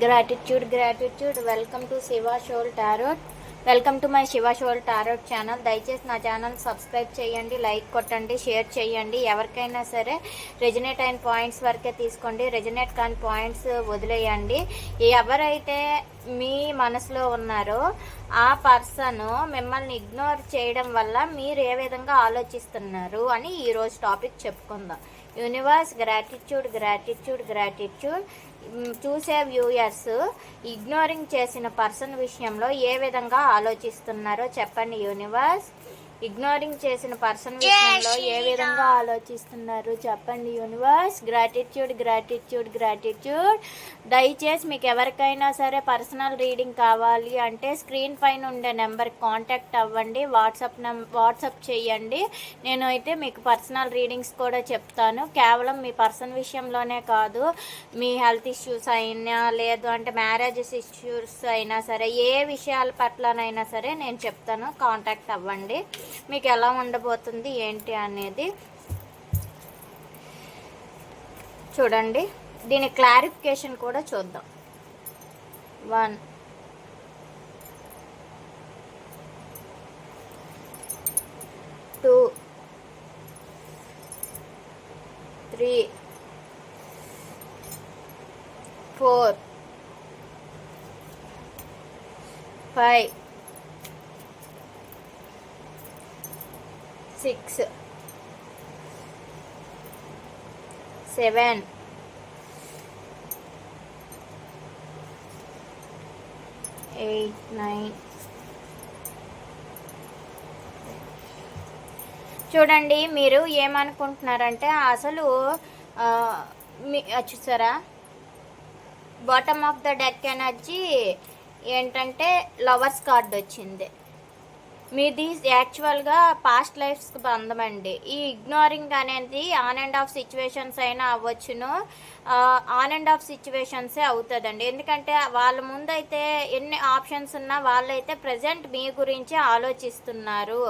Gratitude gratitude welcome to Shiva Soul Tarot welcome to my Shiva Soul Tarot channel దయచేసి నా channel subscribe చేయండి like కొట్టండి share చేయండి. ఎవరికైనా సరే రెజినేట్ అయిన పాయింట్స్ వరకే తీసుకోండి. రెజినేట్ కాని పాయింట్స్ వదిలేయండి. ఎవరైతే మీ మనసులో ఉన్నారో ఆ పర్సన్ మిమ్మల్ని ఇగ్నోర్ చేయడం వల్ల మీరు ఏ విధంగా ఆలోచిస్తున్నారు అని ఈరోజు టాపిక్ చెప్పుకుందాం. యూనివర్స్ గ్రాటిట్యూడ్ గ్రాటిట్యూడ్ గ్రాటిట్యూడ్ చూసే వ్యూయర్స్ ఇగ్నోరింగ్ చేసిన పర్సన్ విషయంలో ఏ విధంగా ఆలోచిస్తున్నారో చెప్పండి యూనివర్స్. ఇగ్నోరింగ్ చేసిన పర్సన్ విషయంలో ఏ విధంగా ఆలోచిస్తున్నారు? చెప్పండి యూనివర్స్ గ్రాటిట్యూడ్ గ్రాటిట్యూడ్ గ్రాటిట్యూడ్ దయచేసి మీకు ఎవరికైనా సరే పర్సనల్ రీడింగ్ కావాలి అంటే స్క్రీన్ పైన ఉండే నెంబర్కి కాంటాక్ట్ అవ్వండి. వాట్సాప్ నం వాట్సాప్ చేయండి. నేను అయితే మీకు పర్సనల్ రీడింగ్స్ కూడా చెప్తాను. కేవలం మీ పర్సన్ విషయంలోనే కాదు మీ హెల్త్ ఇష్యూస్ అయినా లేదు అంటే మ్యారేజెస్ ఇష్యూస్ అయినా సరే ఏ విషయాల పట్లనైనా సరే నేను చెప్తాను. కాంటాక్ట్ అవ్వండి. మీకు ఎలా ఉండబోతుంది ఏంటి అనేది చూడండి. దీని క్లారిఫికేషన్ కూడా చూద్దాం. One. Two. Three. Four. Five. Six. Seven. Eight nine. చూడండి మీరు ఏమనుకుంటున్నారంటే అసలు మీ చూసారా? Bottom of the deck energy ఏంటంటే లవర్స్ కార్డ్ వచ్చింది. మీది యాక్చువల్గా పాస్ట్ లైఫ్స్కి బంధం అండి ఈ ఇగ్నోరింగ్ అనేది ఆన్ అండ్ ఆఫ్ సిచ్యువేషన్స్ అయినా అవ్వచ్చును. ఆన్ అండ్ ఆఫ్ సిచ్యువేషన్సే అవుతుందండి. ఎందుకంటే వాళ్ళ ముందైతే ఎన్ని ఆప్షన్స్ ఉన్నా వాళ్ళైతే ప్రజెంట్ మీ గురించి ఆలోచిస్తున్నారు.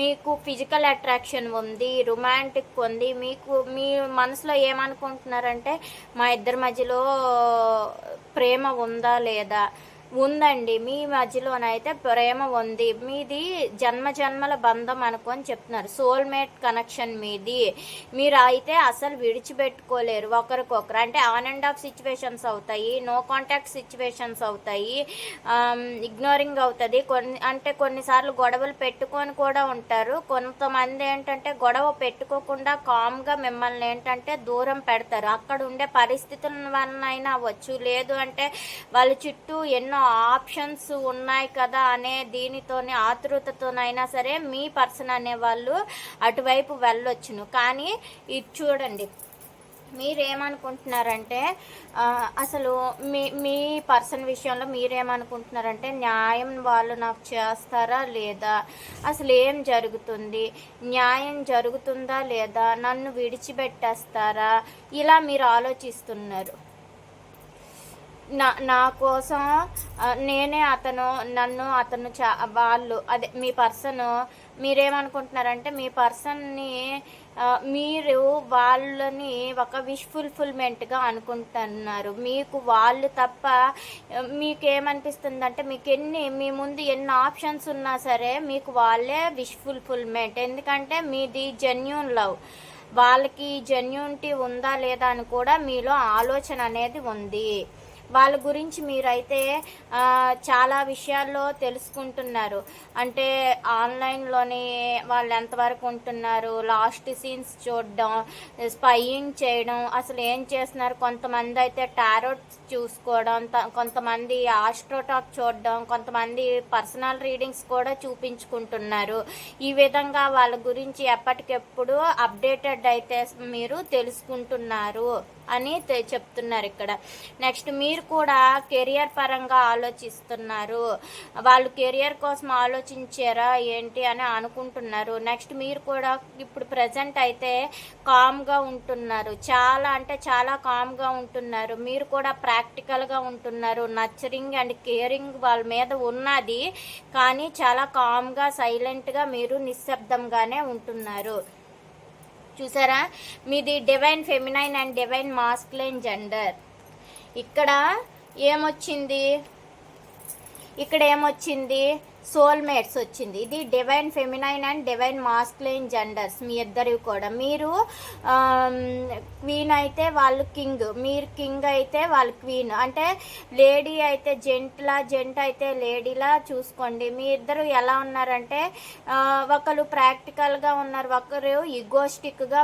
మీకు ఫిజికల్ అట్రాక్షన్ ఉంది రొమాంటిక్ ఉంది. మీకు మీ మనసులో ఏమనుకుంటున్నారంటే మా ఇద్దరి మధ్యలో ప్రేమ ఉందా లేదా? ఉందండి. మీ మధ్యలోనైతే ప్రేమ ఉంది. మీది జన్మ జన్మల బంధం అనుకొని చెప్తున్నారు. సోల్మేట్ కనెక్షన్ మీది. మీరు అయితే అసలు విడిచిపెట్టుకోలేరు. ఒకరికొకరు అంటే ఆన్ అండ్ ఆఫ్ సిచ్యువేషన్స్ అవుతాయి. నో కాంటాక్ట్ సిచ్యువేషన్స్ అవుతాయి. ఇగ్నోరింగ్ అవుతుంది. కొన్ని అంటే కొన్నిసార్లు గొడవలు పెట్టుకొని కూడా ఉంటారు. కొంతమంది ఏంటంటే గొడవ పెట్టుకోకుండా కామ్గా మిమ్మల్ని ఏంటంటే దూరం పెడతారు. అక్కడ ఉండే పరిస్థితుల వలన అయినా అవ్వచ్చు. లేదు అంటే వాళ్ళ చుట్టూ ఎన్నో ఆప్షన్స్ ఉన్నాయి కదా అనే దీనితోనే ఆతృతతోనైనా సరే మీ పర్సన్ అనే వాళ్ళు అటువైపు వెళ్ళొచ్చును. కానీ ఇది చూడండి మీరేమనుకుంటున్నారంటే అసలు మీ మీ పర్సన్ విషయంలో మీరేమనుకుంటున్నారంటే న్యాయం వాళ్ళు నాకు చేస్తారా లేదా? అసలు ఏం జరుగుతుంది? న్యాయం జరుగుతుందా లేదా? నన్ను విడిచిపెట్టేస్తారా? ఇలా మీరు ఆలోచిస్తున్నారు. నా నా కోసం నేనే అతను నన్ను అతను చా వాళ్ళు అదే మీ పర్సన్ మీరేమనుకుంటున్నారంటే మీ పర్సన్ని మీరు వాళ్ళని ఒక విష్ ఫుల్ఫిల్మెంట్గా అనుకుంటున్నారు. మీకు వాళ్ళు తప్ప ఆ, మీకేమనిపిస్తుందంటే మీకు ఎన్ని మీ ముందు ఎన్ని ఆప్షన్స్ ఉన్నా సరే మీకు వాళ్ళే విష్ ఫుల్ఫిల్మెంట్ ఎందుకంటే మీది జెన్యున్ లవ్ వాళ్ళకి జెన్యూనిటీ ఉందా లేదా అని కూడా మీలో ఆలోచన అనేది ఉంది. వాళ్ళ గురించి మీరైతే చాలా విషయాల్లో తెలుసుకుంటున్నారు. అంటే ఆన్లైన్లోని వాళ్ళు ఎంతవరకు ఉంటున్నారు లాస్ట్ సీన్స్ చూడడం స్పైయింగ్ చేయడం అసలు ఏం చేస్తున్నారు? కొంతమంది అయితే టారోట్ చూసుకోవడం కొంతమంది ఆస్ట్రోటాక్ చూడడం కొంతమంది పర్సనల్ రీడింగ్స్ కూడా చూపించుకుంటున్నారు. ఈ విధంగా వాళ్ళ గురించి ఎప్పటికెప్పుడు అప్డేటెడ్ అయితే మీరు తెలుసుకుంటున్నారు. అని చెప్తున్నారు ఇక్కడ. నెక్స్ట్ మీరు కూడా కెరియర్ పరంగా ఆలోచిస్తున్నారు. వాళ్ళు కెరియర్ కోసం ఆలోచించారా ఏంటి అని అనుకుంటున్నారు. నెక్స్ట్ మీరు కూడా ఇప్పుడు ప్రజెంట్ అయితే కామ్గా ఉంటున్నారు. చాలా అంటే చాలా కామ్గా ఉంటున్నారు. మీరు కూడా ప్రాక్టికల్గా ఉంటున్నారు. నచ్చరింగ్ అండ్ కేరింగ్ వాళ్ళ మీద ఉన్నది. కానీ చాలా కామ్గా సైలెంట్గా మీరు నిశ్శబ్దంగానే ఉంటున్నారు. చూసారా? మీది divine feminine and divine masculine gender ఇక్కడ ఏమొచ్చింది? ఇక్కడ ఏమొచ్చింది? సోల్మేట్స్ వచ్చింది. ఇది divine feminine and divine masculine genders మీ ఇద్దరివి కూడా. మీరు క్వీన్ అయితే వాళ్ళు కింగ్. మీరు కింగ్ అయితే వాళ్ళు క్వీన్. అంటే లేడీ అయితే జెంట్లా జెంట్ అయితే లేడీలా చూసుకోండి. మీ ఇద్దరు ఎలా ఉన్నారంటే ఒకరు ప్రాక్టికల్గా ఉన్నారు ఒకరు ఈగోస్టిక్గా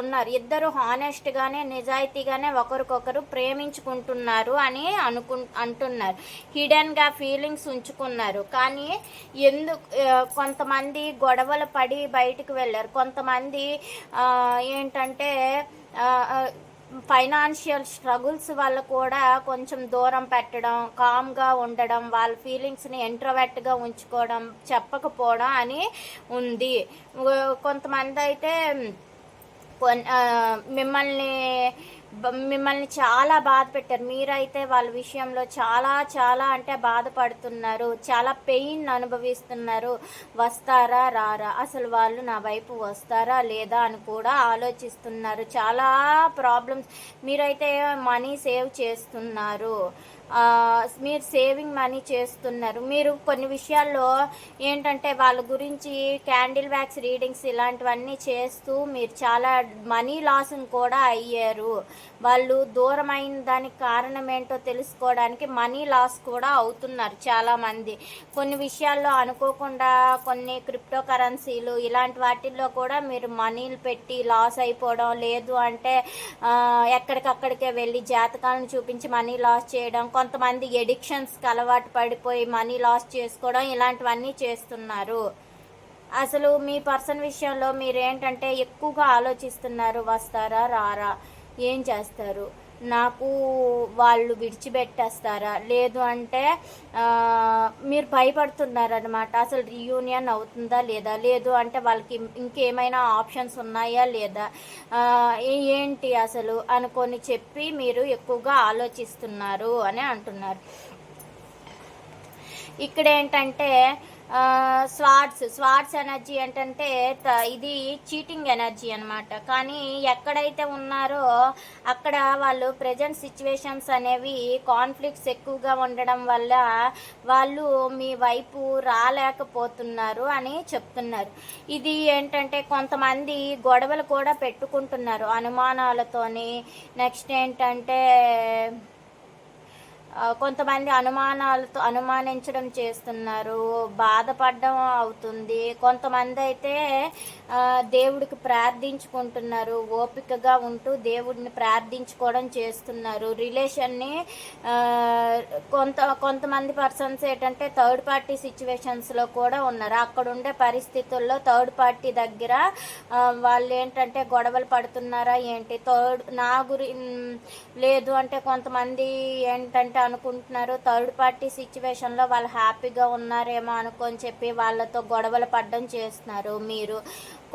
ఉన్నారు. ఇద్దరు హానెస్ట్గానే నిజాయితీగానే ఒకరికొకరు ప్రేమించుకుంటున్నారు అని అనుకు అంటున్నారు. హిడెన్గా ఫీలింగ్స్ ఉంచుకున్నారు. కానీ ఎందుకు కొంతమంది గొడవలు పడి బయటికి వెళ్ళారు. కొంతమంది ఏంటంటే ఫైనాన్షియల్ స్ట్రగుల్స్ వల్ల కూడా కొంచెం దూరం పెట్టడం కామ్గా ఉండడం వాళ్ళ ఫీలింగ్స్ని ఎంట్రోవెట్గా ఉంచుకోవడం చెప్పకపోవడం అని ఉంది. కొంతమంది అయితే కొన్ మిమ్మల్ని మిమ్మల్ని చాలా బాధ పెట్టారు. మీరైతే వాళ్ళ విషయంలో చాలా చాలా అంటే బాధపడుతున్నారు. చాలా పెయిన్ అనుభవిస్తున్నారు. వస్తారా రారా? అసలు వాళ్ళు నా వైపు వస్తారా లేదా అని కూడా ఆలోచిస్తున్నారు. చాలా ప్రాబ్లమ్స్ మీరైతే మనీ సేవ్ చేస్తున్నారు. మీరు సేవింగ్ మనీ చేస్తున్నారు. మీరు కొన్ని విషయాల్లో ఏంటంటే వాళ్ళ గురించి క్యాండిల్ వ్యాక్స్ రీడింగ్స్ ఇలాంటివన్నీ చేస్తూ మీరు చాలా మనీ లాస్ని కూడా అయ్యారు. వాళ్ళు దూరమైన దానికి కారణం ఏంటో తెలుసుకోవడానికి మనీ లాస్ కూడా అవుతున్నారు చాలామంది. కొన్ని విషయాల్లో అనుకోకుండా కొన్ని క్రిప్టో కరెన్సీలు ఇలాంటి వాటిల్లో కూడా మీరు మనీలు పెట్టి లాస్ అయిపోవడం లేదు అంటే ఎక్కడికక్కడికే వెళ్ళి జాతకాలను చూపించి మనీ లాస్ చేయడం కొంతమంది ఎడిక్షన్స్కి అలవాటు పడిపోయి మనీ లాస్ చేసుకోవడం ఇలాంటివన్నీ చేస్తున్నారు. అసలు మీ పర్సన్ విషయంలో మీరేంటంటే ఎక్కువగా ఆలోచిస్తున్నారు వస్తారా రారా? ఏం చేస్తారు? నాకు వాళ్ళు విడిచిపెట్టేస్తారా? లేదు అంటే మీరు భయపడుతున్నారనమాట అసలు రీయూనియన్ అవుతుందా లేదా? లేదు అంటే వాళ్ళకి ఇంకేమైనా ఆప్షన్స్ ఉన్నాయా లేదా? ఏంటి అసలు అనుకొని చెప్పి మీరు ఎక్కువగా ఆలోచిస్తున్నారు అని అంటున్నారు. ఇక్కడ ఏంటంటే స్వాట్స్ స్వాట్స్ ఎనర్జీ ఏంటంటే ఇది చీటింగ్ ఎనర్జీ అనమాట కానీ ఎక్కడైతే ఉన్నారో అక్కడ వాళ్ళు ప్రజెంట్ సిచ్యువేషన్స్ అనేవి కాన్ఫ్లిక్ట్స్ ఎక్కువగా ఉండడం వల్ల వాళ్ళు మీ వైపు రాలేకపోతున్నారు అని చెప్తున్నారు. ఇది ఏంటంటే కొంతమంది గొడవలు కూడా పెట్టుకుంటున్నారు అనుమానాలతోని. నెక్స్ట్ ఏంటంటే కొంతమంది అనుమానాలతో అనుమానించడం చేస్తున్నారు బాధపడడం అవుతుంది. కొంతమంది అయితే దేవుడికి ప్రార్థించుకుంటున్నారు ఓపికగా ఉంటూ దేవుడిని ప్రార్థించుకోవడం చేస్తున్నారు. రిలేషన్ని కొంత కొంతమంది పర్సన్స్ ఏంటంటే థర్డ్ పార్టీ సిచ్యువేషన్స్లో కూడా ఉన్నారు. అక్కడ ఉండే పరిస్థితుల్లో థర్డ్ పార్టీ దగ్గర వాళ్ళు ఏంటంటే గొడవలు పడుతున్నారా ఏంటి? థర్డ్ నా గురి లేదు అంటే కొంతమంది ఏంటంటే అనుకుంటున్నారు థర్డ్ పార్టీ సిచ్యువేషన్లో వాళ్ళు హ్యాపీగా ఉన్నారేమో అనుకొని చెప్పి వాళ్ళతో గొడవలు పడ్డం చేస్తున్నారు మీరు.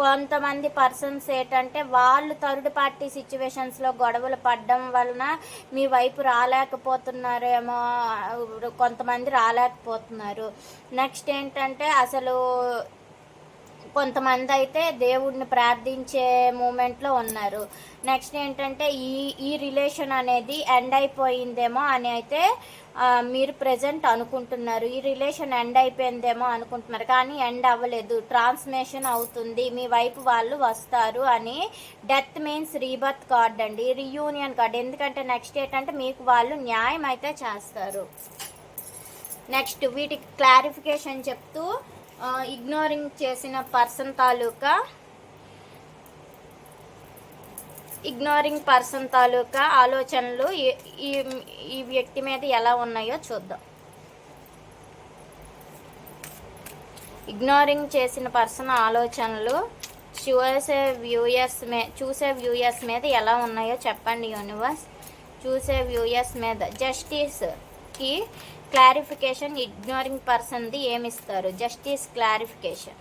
కొంతమంది పర్సన్స్ ఏంటంటే వాళ్ళు థర్డ్ పార్టీ సిచ్యువేషన్స్లో గొడవలు పడడం వలన మీ వైపు రాలేకపోతున్నారేమో కొంతమంది రాలేకపోతున్నారు. నెక్స్ట్ ఏంటంటే అసలు కొంతమంది అయితే దేవుడిని ప్రార్థించే మూమెంట్లో ఉన్నారు. నెక్స్ట్ ఏంటంటే ఈ ఈ రిలేషన్ అనేది ఎండ్ అయిపోయిందేమో అని అయితే మీరు ప్రజెంట్ అనుకుంటున్నారు. ఈ రిలేషన్ ఎండ్ అయిపోయిందేమో అనుకుంటున్నారు. కానీ ఎండ్ అవ్వలేదు. ట్రాన్స్మేషన్ అవుతుంది. మీ వైపు వాళ్ళు వస్తారు అని డెత్ మీన్స్ రీబర్త్ కార్డ్ అండి. Reunion card. ఎందుకంటే నెక్స్ట్ ఏంటంటే మీకు వాళ్ళు న్యాయం అయితే చేస్తారు. నెక్స్ట్ వీటికి క్లారిఫికేషన్ చెప్తూ ఇగ్నోరింగ్ చేసిన పర్సన్ తాలూకా ఇగ్నోరింగ్ పర్సన్ తాలూకా ఆలోచనలు ఈ- ఈ వ్యక్తి మీద ఎలా ఉన్నాయో చూద్దాం. ఇగ్నోరింగ్ చేసిన పర్సన్ ఆలోచనలు చూసే వ్యూయర్స్ మే చూసే వ్యూయర్స్ మీద ఎలా ఉన్నాయో చెప్పండి యూనివర్స్ చూసే వ్యూయర్స్ మీద. జస్టిస్కి క్లారిఫికేషన్ ఇగ్నోరింగ్ పర్సన్ది ఏమిస్తారు? జస్టిస్ క్లారిఫికేషన్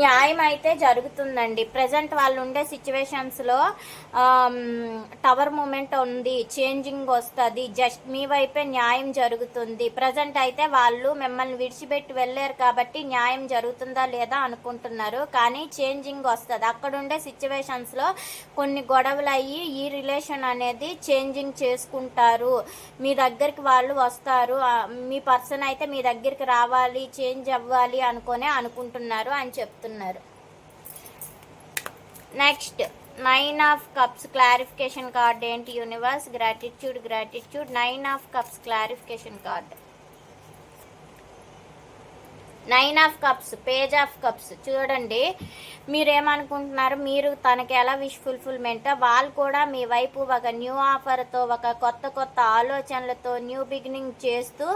న్యాయం అయితే జరుగుతుందండి. ప్రజెంట్ వాళ్ళు ఉండే సిచ్యువేషన్స్లో టవర్ మూమెంట్ ఉంది చేంజింగ్ వస్తుంది జస్ట్ మీ వైపే న్యాయం జరుగుతుంది. ప్రజెంట్ అయితే వాళ్ళు మిమ్మల్ని విడిచిపెట్టి వెళ్ళారు కాబట్టి న్యాయం జరుగుతుందా లేదా అనుకుంటున్నారు. కానీ చేంజింగ్ వస్తుంది. అక్కడుండే సిచ్యువేషన్స్లో కొన్ని గొడవలు అయ్యి ఈ రిలేషన్ అనేది చేంజింగ్ చేసుకుంటారు. మీ దగ్గరికి వాళ్ళు వస్తారు. మీ పర్సన్ అయితే మీ దగ్గరికి రావాలి చేంజ్ అవ్వాలి అనుకునే అనుకుంటున్నారు అని చెప్తున్నారు. Next nine of cups clarification card ఏంటి universe gratitude gratitude nine of cups clarification card nine of cups page of cups. చూడండి మీరేమనుకుంటున్నారు? మీరు తనకి ఎలా విష్ ఫుల్ఫిల్మెంట్ వాళ్ళు కూడా మీ వైపు ఒక న్యూ ఆఫర్తో ఒక కొత్త కొత్త ఆలోచనలతో న్యూ బిగినింగ్ చేస్తూ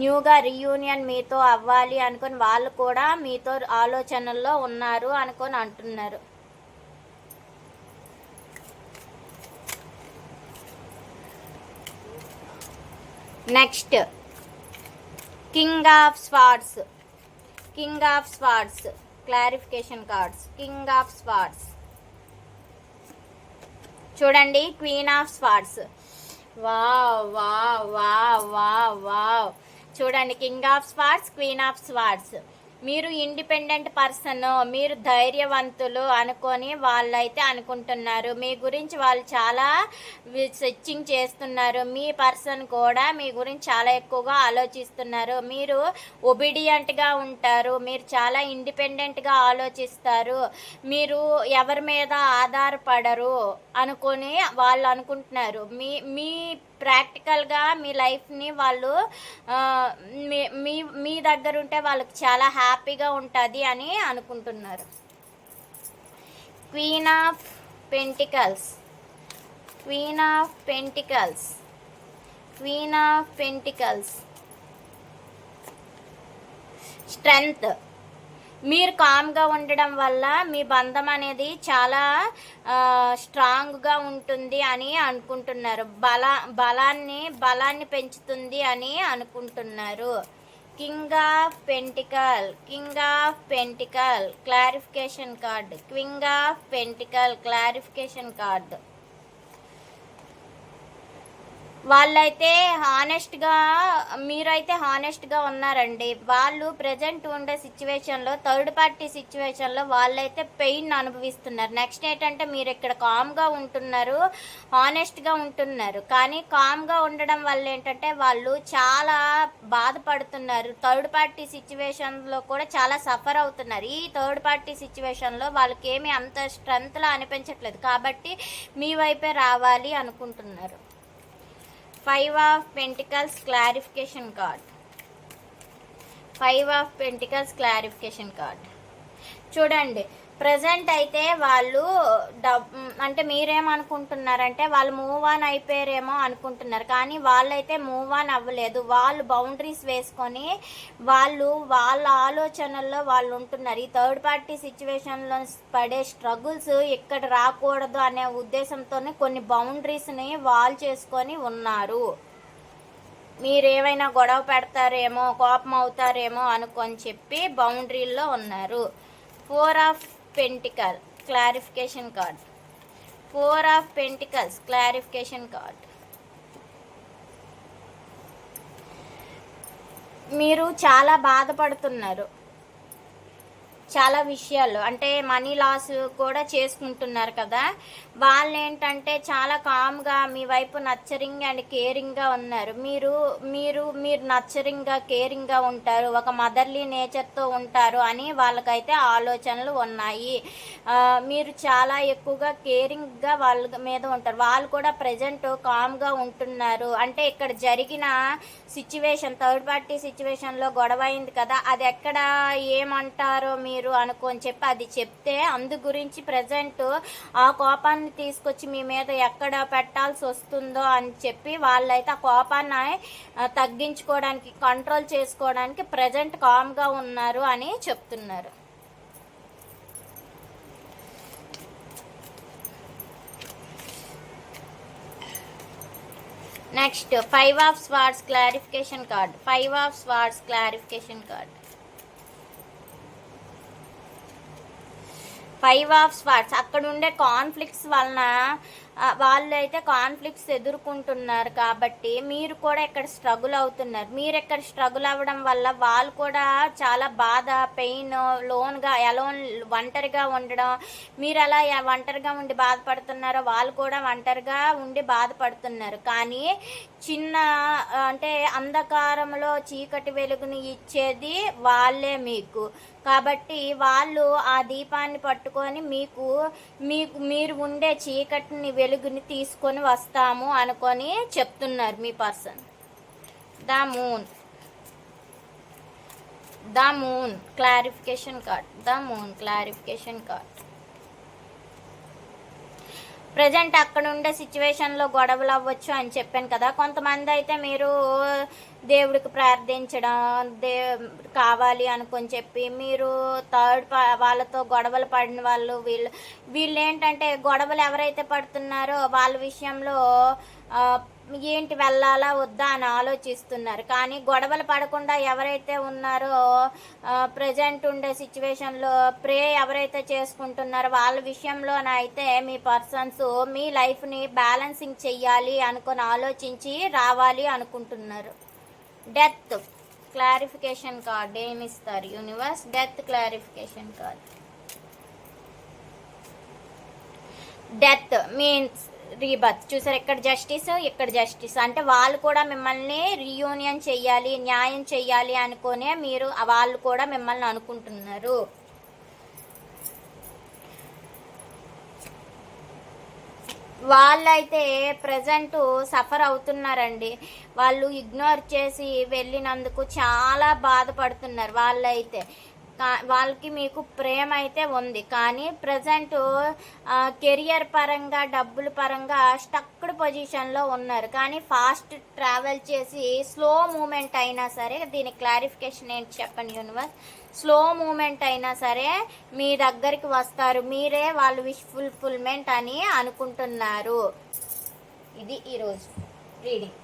న్యూగా రీయూనియన్ మీతో అవ్వాలి అనుకొని వాళ్ళు కూడా మీతో ఆలోచనల్లో ఉన్నారు అనుకొని అంటున్నారు. Next king of swords. King of swords clarification cards king of swords చూడండి queen of swords wow wow wow wow wow చూడండి king of swords queen of swords మీరు ఇండిపెండెంట్ పర్సన్ మీరు ధైర్యవంతులు అనుకొని వాళ్ళైతే అనుకుంటున్నారు. మీ గురించి వాళ్ళు చాలా సెర్చింగ్ చేస్తున్నారు. మీ పర్సన్ కూడా మీ గురించి చాలా ఎక్కువగా ఆలోచిస్తున్నారు. మీరు ఒబీడియంట్గా ఉంటారు. మీరు చాలా ఇండిపెండెంట్గా ఆలోచిస్తారు. మీరు ఎవరి మీద ఆధారపడరు అనుకొని వాళ్ళు అనుకుంటున్నారు. మీ మీ ప్రాక్టికల్గా మీ లైఫ్ని వాళ్ళు మీ- మీ మీ దగ్గర ఉంటే వాళ్ళకి చాలా హ్యాపీగా ఉంటుంది అని అనుకుంటున్నారు. Queen of pentacles. Queen of pentacles. Queen of pentacles. Strength. మీరు కామ్గా ఉండడం వల్ల మీ బంధం అనేది చాలా స్ట్రాంగ్గా ఉంటుంది అని అనుకుంటున్నారు. బల బలాన్ని బలాన్ని పెంచుతుంది అని అనుకుంటున్నారు. King of pentacle king of pentacle clarification card king of pentacle clarification card. వాళ్ళైతే హానెస్ట్గా మీరైతే హానెస్ట్గా ఉన్నారండి. వాళ్ళు ప్రజెంట్ ఉండే సిచ్యువేషన్లో థర్డ్ పార్టీ సిచ్యువేషన్లో వాళ్ళైతే పెయిన్ అనుభవిస్తున్నారు. నెక్స్ట్ ఏంటంటే మీరు ఇక్కడ కామ్గా ఉంటున్నారు హానెస్ట్గా ఉంటున్నారు. కానీ కామ్గా ఉండడం వల్ల ఏంటంటే వాళ్ళు చాలా బాధపడుతున్నారు. థర్డ్ పార్టీ సిచ్యువేషన్లో కూడా చాలా సఫర్ అవుతున్నారు. ఈ థర్డ్ పార్టీ సిచ్యువేషన్లో వాళ్ళకి ఏమీ అంత స్ట్రెంత్లా అనిపించట్లేదు. కాబట్టి మీ వైపే రావాలి అనుకుంటున్నారు. Five of pentacles clarification card. Five of pentacles clarification card. చూడండి ప్రజెంట్ అయితే వాళ్ళు డబ్ అంటే మీరేమనుకుంటున్నారంటే వాళ్ళు మూవ్ ఆన్ అయిపోయారేమో అనుకుంటున్నారు. కానీ వాళ్ళైతే మూవ్ ఆన్ అవ్వలేదు. వాళ్ళు బౌండరీస్ వేసుకొని వాళ్ళు వాళ్ళ ఆలోచనల్లో వాళ్ళు ఉంటున్నారు. ఈ థర్డ్ పార్టీ సిచ్యువేషన్లో పడే స్ట్రగుల్స్ ఇక్కడ రాకూడదు అనే ఉద్దేశంతోనే కొన్ని బౌండరీస్ని వాల్ చేసుకొని ఉన్నారు. మీరేమైనా గొడవ పెడతారేమో కోపం అవుతారేమో అనుకొని చెప్పి బౌండరీల్లో ఉన్నారు. Four of pentacle clarification card four of pentacles clarification card మీరు చాలా బాధపడుతున్నారు. చాలా విషయాలు. అంటే మనీ లాస్ కూడా చేసుకుంటున్నారు కదా. వాళ్ళు ఏంటంటే చాలా కామ్గా మీ వైపు నచ్చరింగ్ అండ్ కేరింగ్గా ఉన్నారు. మీరు మీరు మీరు నచ్చరింగ్గా కేరింగ్గా ఉంటారు. ఒక మదర్లీ నేచర్తో ఉంటారు అని వాళ్ళకైతే ఆలోచనలు ఉన్నాయి. మీరు చాలా ఎక్కువగా కేరింగ్గా వాళ్ళ మీద ఉంటారు. వాళ్ళు కూడా ప్రజెంట్ కామ్గా ఉంటున్నారు. అంటే ఇక్కడ జరిగిన సిచ్యువేషన్ థర్డ్ పార్టీ సిచ్యువేషన్లో గొడవ అయింది కదా. అది ఎక్కడ ఏమంటారో మీరు అనుకోని చెప్పి అది చెప్తే అందు గురించి ప్రజెంట్ ఆ కోపాన్ని తీసుకొచ్చి మీ మీద ఎక్కడ పెట్టాల్సి వస్తుందో అని చెప్పి వాళ్ళైతే ఆ కోపాన్ని తగ్గించుకోవడానికి కంట్రోల్ చేసుకోవడానికి ప్రజెంట్ కామ్గా ఉన్నారు అని చెప్తున్నారు. Next five of swords clarification card five of swords clarification card five of swords అక్కడ ఉండే కాన్ఫ్లిక్ట్స్ వలన వాళ్ళు అయితే కాన్ఫ్లిక్ట్స్ ఎదుర్కొంటున్నారు కాబట్టి మీరు కూడా ఇక్కడ స్ట్రగుల్ అవుతున్నారు. మీరు ఇక్కడ స్ట్రగుల్ అవ్వడం వల్ల వాళ్ళు కూడా చాలా బాధ పెయిన్ లోన్గా ఎలోన్ ఒంటరిగా ఉండడం. మీరు అలా ఒంటరిగా ఉండి బాధపడుతున్నారో వాళ్ళు కూడా ఒంటరిగా ఉండి బాధపడుతున్నారు. కానీ చిన్న అంటే అంధకారంలో చీకటి వెలుగుని ఇచ్చేది వాళ్ళే మీకు. కాబట్టి వాళ్ళు ఆ దీపాన్ని పట్టుకొని మీకు మీకు మీరు ఉండే చీకటిని వెలుగుని తీసుకొని వస్తాము అనుకొని చెప్తున్నారు మీ person. The moon. The moon. Clarification card. The moon. Clarification card. Present అక్కడ ఉండే సిచ్యువేషన్లో గొడవలు అవ్వచ్చు అని చెప్పాను కదా. కొంతమంది అయితే మీరు దేవుడికి ప్రార్థించడం దే కావాలి అనుకొని చెప్పి మీరు థర్డ్ వాళ్ళతో గొడవలు పడిన వాళ్ళు వీళ్ళు వీళ్ళు ఏంటంటే గొడవలు ఎవరైతే పడుతున్నారో వాళ్ళ విషయంలో ఏంటి వెళ్ళాలా వద్దా అని ఆలోచిస్తున్నారు. కానీ గొడవలు పడకుండా ఎవరైతే ఉన్నారో ప్రజెంట్ ఉండే సిచ్యువేషన్లో ప్రే ఎవరైతే చేసుకుంటున్నారో వాళ్ళ విషయంలోనైతే మీ పర్సన్స్ మీ లైఫ్ని బ్యాలెన్సింగ్ చెయ్యాలి అనుకొని ఆలోచించి రావాలి అనుకుంటున్నారు. డెత్ క్లారిఫికేషన్ కార్డ్ ఏమి ఇస్తారు? Universe death clarification card death means rebirth చూసారు ఇక్కడ జస్టిస్ ఇక్కడ జస్టిస్ అంటే వాళ్ళు కూడా మిమ్మల్ని రీయూనియన్ చెయ్యాలి న్యాయం చెయ్యాలి అనుకునే మీరు వాళ్ళు కూడా మిమ్మల్ని అనుకుంటున్నారు. వాళ్ళైతే ప్రజెంట్ సఫర్ అవుతున్నారండి. వాళ్ళు ఇగ్నోర్ చేసి వెళ్ళినందుకు చాలా బాధపడుతున్నారు వాళ్ళైతే. వాళ్ళకి మీకు ప్రేమ అయితే ఉంది. కానీ ప్రజెంట్ కెరియర్ పరంగా డబ్బుల పరంగా స్టక్డ్ పొజిషన్లో ఉన్నారు. కానీ ఫాస్ట్ ట్రావెల్ చేసి స్లో మూమెంట్ అయినా సరే దీని క్లారిఫికేషన్ ఏంటి చెప్పండి యూనివర్స్ స్లో మూమెంట్ అయినా సరే మీ దగ్గరికి వస్తారు. మీరే వాళ్ళు విష్ ఫుల్ఫిల్మెంట్ అని అనుకుంటున్నారు. ఇది ఈరోజు రీడింగ్